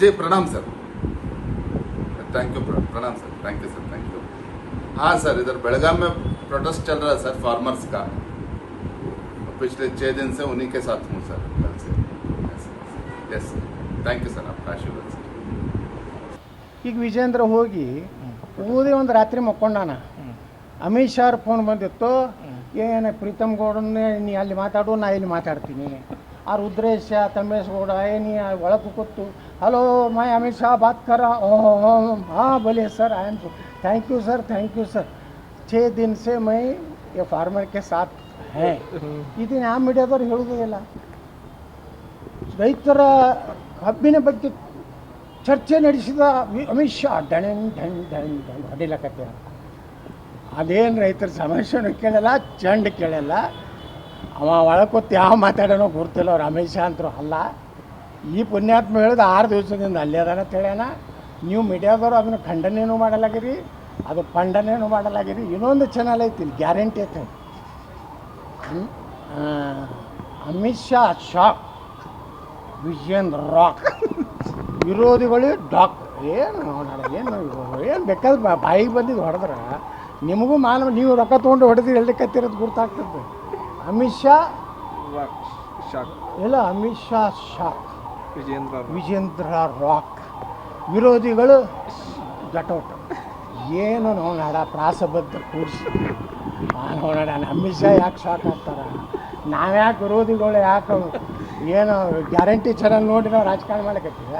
जी प्रणाम sir thank you प्रणाम sir thank you sir thank you हाँ सर इधर बेलगाम में प्रोटेस्ट चल रहा है सर फार्मर्स का पिछले छः दिन से उन्हीं के साथ हूँ सर कल से yes sir thank you sir आपका आशीर्वाद सर ಈಗ ವಿಜೇಂದ್ರ ಹೋಗಿ ಓದಿ ಒಂದು ರಾತ್ರಿ ಮಕ್ಕೊಂಡಾನ ಅಮಿತ್ ಶಾ ಅವ್ರ ಫೋನ್ ಬಂದಿತ್ತು ಏನು ಪ್ರೀತಮ್ ಗೌಡನ್ನೇ ನೀ ಅಲ್ಲಿ ಮಾತಾಡು ನಾ ಇಲ್ಲಿ ಮಾತಾಡ್ತೀನಿ ಆ ರುದ್ರೇಶ ತಮೇಶ್ ಗೌಡ ಏನಿ ಒಳಗೆ ಕೂತು ಹಲೋ ಮೈ ಅಮಿತ್ ಶಾ ಬಾತ್ ಕರ ಓಹ್ ಹಾಂ ಬಲಿ sir I am thank you sir thank you sir ಛೇ ದಿನ ಸೆ ಮೈ ಎ ಫಾರ್ಮರ್ಗೆ ಸಾಥ್ ಹೇ ಇದನ್ನ ಯಾವ ಮೀಡಿಯಾದವ್ರು ಹೇಳೋದೇ ಇಲ್ಲ ರೈತರ ಕಬ್ಬಿನ ಬಗ್ಗೆ ಚರ್ಚೆ ನಡೆಸಿದ ಅಮಿತ್ ಶಾ ಡಣ್ ಢಣ್ ಢಣ್ ಢಣ್ ಅದೇನು ರೈತರ ಸಮಸ್ಯೆನೂ ಕೇಳಲ್ಲ ಚಂಡ್ ಕೇಳಲ್ಲ ಅವ ಒಳಕೊತ್ತು ಯಾವ ಮಾತಾಡೋನೋ ಗುರ್ತಿಲ್ಲ ಅವ್ರು ಅಮಿತ್ ಶಾ ಅಂತರೂ ಅಲ್ಲ. ಈ ಪುಣ್ಯಾತ್ಮ ಹೇಳಿದ ಆರು ದಿವಸದಿಂದ ಅಲ್ಲೇ ಅದಾನ ಹೇಳ್ಯಾನ ನೀವು ಮೀಡಿಯಾದವರು ಅದನ್ನು ಖಂಡನೆಯೂ ಮಾಡಲಾಗಿರಿ, ಅದು ಖಂಡನೆಯೂ ಮಾಡಲಾಗಿರಿ. ಇನ್ನೊಂದು ಚಾನಲ್ ಐತಿ ಇಲ್ಲಿ, ಗ್ಯಾರಂಟಿ ಐತೆ ಅಮಿತ್ ಶಾ ಶಾಕ್, ವಿಜಯನ್ ರಾಕ್. ವಿರೋಧಿಗಳು ಡಾಕ್. ಏನು ಏನು ಏನು ಬೇಕಾದ್ರೆ ಬಾಯಿಗೆ ಬಂದಿದ್ದು ಹೊಡೆದ್ರೆ. ನಿಮಗೂ ಮಾನವ, ನೀವು ರೊಕ್ಕ ತೊಗೊಂಡು ಹೊಡೆದು ಕತ್ತಿರೋದು ಗುರ್ತಾಗ್ತದೆ. ಅಮಿತ್ ಶಾ? ಶಾಕ್. ಇಲ್ಲ ಅಮಿತ್ ಶಾ ಶಾಕ್. ವಿಜೇಂದ್ರ ವಿಜೇಂದ್ರ ರಾಕ್. ವಿರೋಧಿಗಳು ಗಟೌಟ್ ಏನು ನೋಡ ಪ್ರಾಸಬದ್ಧ ಕೂರಿಸಿ. ನೋಡೋಣ ಅಮಿತ್ ಶಾ ಯಾಕೆ ಶಾಕ್ ಆಗ್ತಾರೆ? ನಾವ್ಯಾಕೆ ವಿರೋಧಿಗಳು ಯಾಕೆ ಏನು ಗ್ಯಾರಂಟಿ ಚೆನ್ನಾಗಿ ನೋಡಿ ನಾವು ರಾಜಕಾರಣ ಮಾಡಕತ್ತೀವಿ